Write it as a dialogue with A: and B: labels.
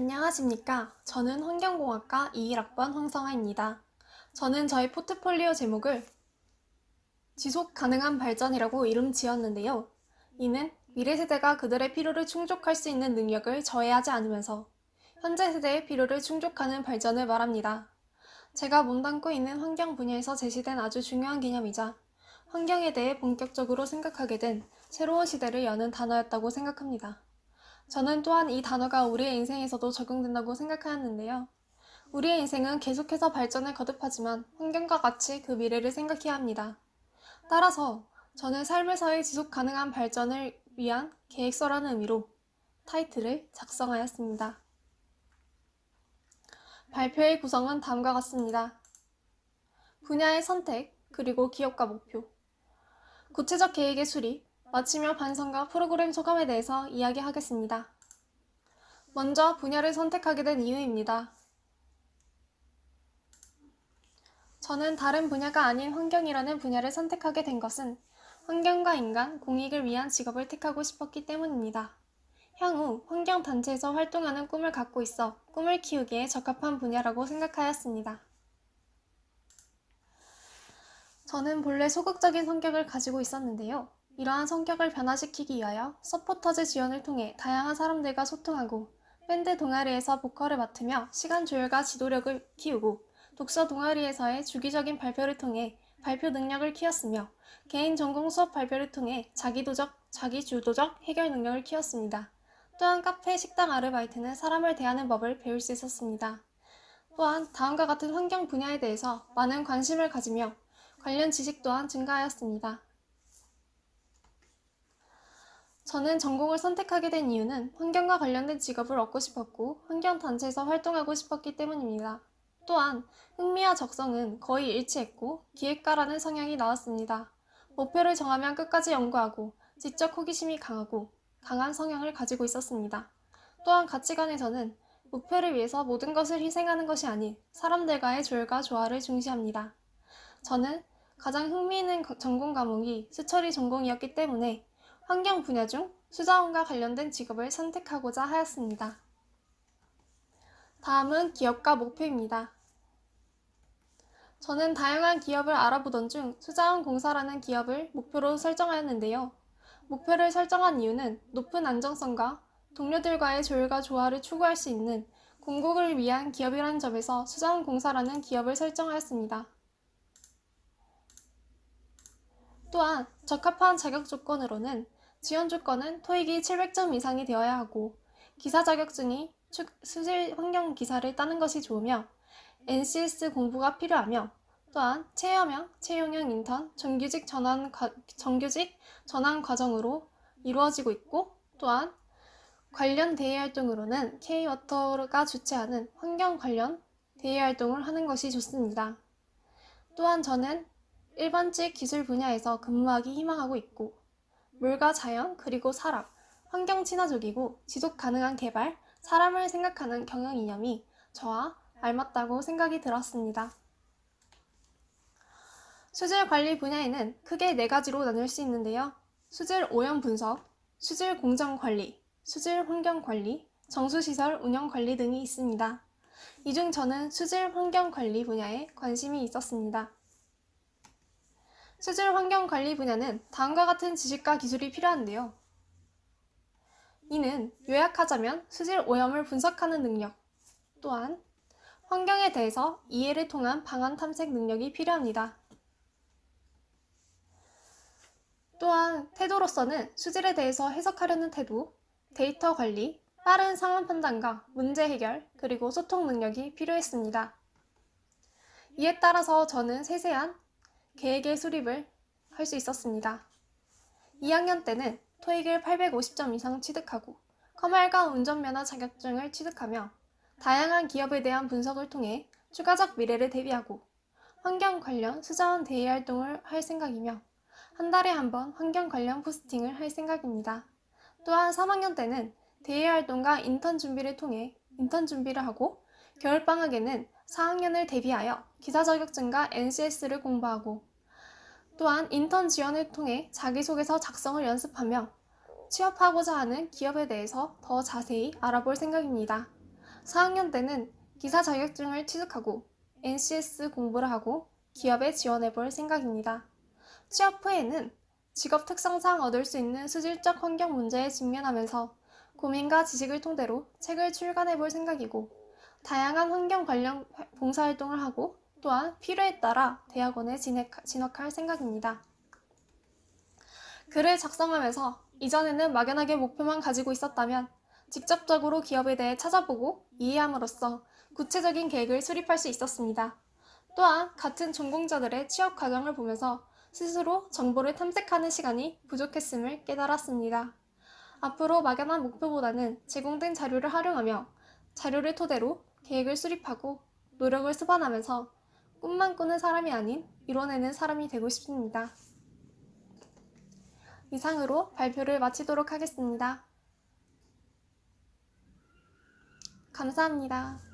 A: 안녕하십니까. 저는 환경공학과 21학번 황성아입니다. 저는 저희 포트폴리오 제목을 지속 가능한 발전이라고 이름 지었는데요. 이는 미래 세대가 그들의 필요를 충족할 수 있는 능력을 저해하지 않으면서 현재 세대의 필요를 충족하는 발전을 말합니다. 제가 몸담고 있는 환경 분야에서 제시된 아주 중요한 개념이자 환경에 대해 본격적으로 생각하게 된 새로운 시대를 여는 단어였다고 생각합니다. 저는 또한 이 단어가 우리의 인생에서도 적용된다고 생각하였는데요. 우리의 인생은 계속해서 발전을 거듭하지만 환경과 같이 그 미래를 생각해야 합니다. 따라서 저는 삶에서의 지속 가능한 발전을 위한 계획서라는 의미로 타이틀을 작성하였습니다. 발표의 구성은 다음과 같습니다. 분야의 선택, 그리고 기업과 목표, 구체적 계획의 수립, 마치며 반성과 프로그램 소감에 대해서 이야기하겠습니다. 먼저 분야를 선택하게 된 이유입니다. 저는 다른 분야가 아닌 환경이라는 분야를 선택하게 된 것은 환경과 인간, 공익을 위한 직업을 택하고 싶었기 때문입니다. 향후 환경단체에서 활동하는 꿈을 갖고 있어 꿈을 키우기에 적합한 분야라고 생각하였습니다. 저는 본래 소극적인 성격을 가지고 있었는데요. 이러한 성격을 변화시키기 위하여 서포터즈 지원을 통해 다양한 사람들과 소통하고 밴드 동아리에서 보컬을 맡으며 시간 조율과 지도력을 키우고 독서 동아리에서의 주기적인 발표를 통해 발표 능력을 키웠으며 개인 전공 수업 발표를 통해 자기도적, 자기주도적 해결 능력을 키웠습니다. 또한 카페, 식당 아르바이트는 사람을 대하는 법을 배울 수 있었습니다. 또한 다음과 같은 환경 분야에 대해서 많은 관심을 가지며 관련 지식 또한 증가하였습니다. 저는 전공을 선택하게 된 이유는 환경과 관련된 직업을 얻고 싶었고 환경단체에서 활동하고 싶었기 때문입니다. 또한 흥미와 적성은 거의 일치했고 기획가라는 성향이 나왔습니다. 목표를 정하면 끝까지 연구하고 지적 호기심이 강하고 강한 성향을 가지고 있었습니다. 또한 가치관에서는 목표를 위해서 모든 것을 희생하는 것이 아닌 사람들과의 조율과 조화를 중시합니다. 저는 가장 흥미있는 전공 과목이 수처리 전공이었기 때문에 환경 분야 중 수자원과 관련된 직업을 선택하고자 하였습니다. 다음은 기업과 목표입니다. 저는 다양한 기업을 알아보던 중 수자원 공사라는 기업을 목표로 설정하였는데요. 목표를 설정한 이유는 높은 안정성과 동료들과의 조율과 조화를 추구할 수 있는 공국을 위한 기업이라는 점에서 수자원 공사라는 기업을 설정하였습니다. 또한 적합한 자격 조건으로는 지원 조건은 토익이 700점 이상이 되어야 하고 기사 자격증이 수질 환경 기사를 따는 것이 좋으며 NCS 공부가 필요하며 또한 체험형, 채용형 인턴, 정규직 전환 과, 정규직 전환 과정으로 이루어지고 있고 또한 관련 대외 활동으로는 K-워터가 주최하는 환경 관련 대외 활동을 하는 것이 좋습니다. 또한 저는 일반직 기술 분야에서 근무하기 희망하고 있고 물과 자연 그리고 사람, 환경 친화적이고 지속 가능한 개발, 사람을 생각하는 경영 이념이 저와 알맞다고 생각이 들었습니다. 수질 관리 분야에는 크게 네 가지로 나눌 수 있는데요. 수질 오염 분석, 수질 공정 관리, 수질 환경 관리, 정수시설 운영 관리 등이 있습니다. 이 중 저는 수질 환경 관리 분야에 관심이 있었습니다. 수질 환경 관리 분야는 다음과 같은 지식과 기술이 필요한데요. 이는 요약하자면 수질 오염을 분석하는 능력, 또한 환경에 대해서 이해를 통한 방안 탐색 능력이 필요합니다. 또한 태도로서는 수질에 대해서 해석하려는 태도, 데이터 관리, 빠른 상황 판단과 문제 해결, 그리고 소통 능력이 필요했습니다. 이에 따라서 저는 세세한 계획의 수립을 할 수 있었습니다. 2학년 때는 토익을 850점 이상 취득하고 커말과 운전면허 자격증을 취득하며 다양한 기업에 대한 분석을 통해 추가적 미래를 대비하고 환경 관련 수자원 대외 활동을 할 생각이며 한 달에 한 번 환경 관련 포스팅을 할 생각입니다. 또한 3학년 때는 대외 활동과 인턴 준비를 통해 인턴 준비를 하고 겨울방학에는 4학년을 대비하여 기사 자격증과 NCS를 공부하고 또한 인턴 지원을 통해 자기소개서 작성을 연습하며 취업하고자 하는 기업에 대해서 더 자세히 알아볼 생각입니다. 4학년 때는 기사 자격증을 취득하고 NCS 공부를 하고 기업에 지원해 볼 생각입니다. 취업 후에는 직업 특성상 얻을 수 있는 수질적 환경 문제에 직면하면서 고민과 지식을 통대로 책을 출간해 볼 생각이고 다양한 환경 관련 봉사활동을 하고 또한 필요에 따라 대학원에 진학- 진학할 생각입니다. 글을 작성하면서 이전에는 막연하게 목표만 가지고 있었다면 직접적으로 기업에 대해 찾아보고 이해함으로써 구체적인 계획을 수립할 수 있었습니다. 또한 같은 전공자들의 취업 과정을 보면서 스스로 정보를 탐색하는 시간이 부족했음을 깨달았습니다. 앞으로 막연한 목표보다는 제공된 자료를 활용하며 자료를 토대로 계획을 수립하고 노력을 수반하면서 꿈만 꾸는 사람이 아닌 이뤄내는 사람이 되고 싶습니다. 이상으로 발표를 마치도록 하겠습니다. 감사합니다.